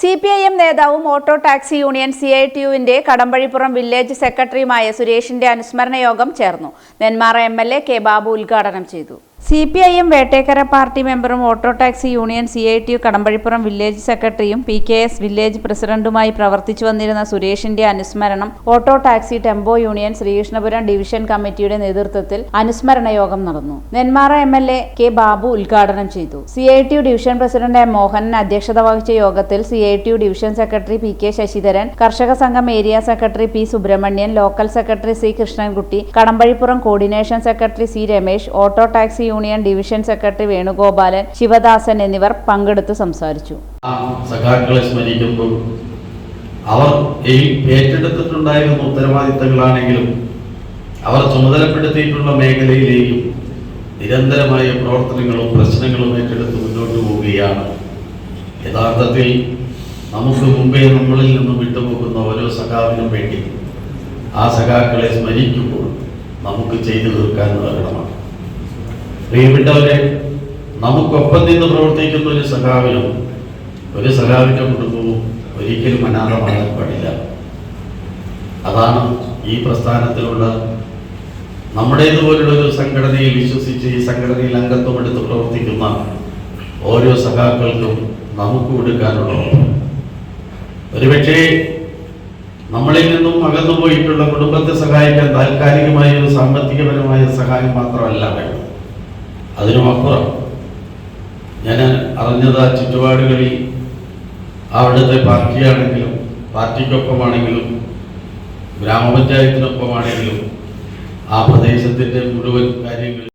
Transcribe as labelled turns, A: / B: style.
A: C P I M നേതാവും auto taxi union C I T യുവിന്റെ Kadampazhipuram village സെക്രട്ടറിയുമായ സുരേഷിന്റെ അനുസ്മരണ യോഗം ചേർന്നു. Nenmara M L A K Babu ഉദ്ഘാടനം ചെയ്തു. C P I M Vettekkara party മെമ്പറും auto taxi union C I T U Kadampazhipuram village സെക്രട്ടറിയും പി കെ എസ് വില്ലേജ് പ്രസിഡന്റുമായി പ്രവർത്തിച്ചു വന്നിരുന്ന സുരേഷിന്റെ അനുസ്മരണം auto taxi tempo union Sreekrishnapuram division കമ്മിറ്റിയുടെ നേതൃത്വത്തിൽ അനുസ്മരണ യോഗം നടന്നു. Nenmara M L A K Babu ഉദ്ഘാടനം ചെയ്തു. C I T U division president M Mohanan അധ്യക്ഷത വഹിച്ച യോഗത്തിൽ C I T U division secretary P K Sasidharan കർഷക സംഘം area secretary P Subramanian local secretary C Krishnankutty Kadampazhipuram coordination secretary C Ramesh auto taxi union division secretary Venugopalan Sivadasan എന്നിവർ പങ്കെടുത്ത് സംസാരിച്ചു.
B: സഖാക്കളെ സ്മരിക്കുമ്പോൾ അവർ ഏറ്റെടുത്തിട്ടുണ്ടായിരുന്ന ഉത്തരവാദിത്തങ്ങളാണെങ്കിലും അവർ ചുമതലപ്പെടുത്തിയിട്ടുള്ള മേഖലയിലേക്കും നിരന്തരമായ പ്രവർത്തനങ്ങളും പ്രശ്നങ്ങളും ഏറ്റെടുത്ത് മുന്നോട്ട് പോവുകയാണ്. യഥാർത്ഥത്തിൽ നമുക്ക് മുമ്പേ നമ്മളിൽ നിന്നും വിട്ടുപോകുന്ന ഓരോ സഖാവിനും വേണ്ടി ആ സഖാക്കളെ സ്മരിക്കുമ്പോൾ നമുക്ക് ചെയ്തു തീർക്കാൻ ഉതകണമാണ് പ്രിയപ്പെട്ടവരെ നമുക്കൊപ്പം നിന്ന് പ്രവർത്തിക്കുന്ന ഒരു സഖാവിനും ഒരു സഖാവിന്റെ കുടുംബവും ഒരിക്കലും അനാഥമാകാൻ പാടില്ല. അതാണ് ഈ പ്രസ്ഥാനത്തിലുള്ള നമ്മുടേതുപോലുള്ള ഒരു സംഘടനയിൽ വിശ്വസിച്ച് ഈ സംഘടനയിൽ അംഗത്വം എടുത്ത് പ്രവർത്തിക്കുന്ന ഓരോ സഖാക്കൾക്കും നമുക്ക് കൊടുക്കാനുള്ള ഒരുപക്ഷേ നമ്മളിൽ നിന്നും അകന്നു പോയിട്ടുള്ള കുടുംബത്തെ സഹായിക്കാൻ താൽക്കാലികമായ ഒരു സാമ്പത്തികപരമായ സഹായം മാത്രമല്ല വേണ്ടത്. അതിനുമപ്പുറം ഞാൻ അറിഞ്ഞത് ആ ചുറ്റുപാടുകളിൽ അവിടുത്തെ പാർട്ടിയാണെങ്കിലും പാർട്ടിക്കൊപ്പമാണെങ്കിലും ഗ്രാമപഞ്ചായത്തിനൊപ്പമാണെങ്കിലും ആ പ്രദേശത്തിന്റെ മുഴുവൻ കാര്യങ്ങൾ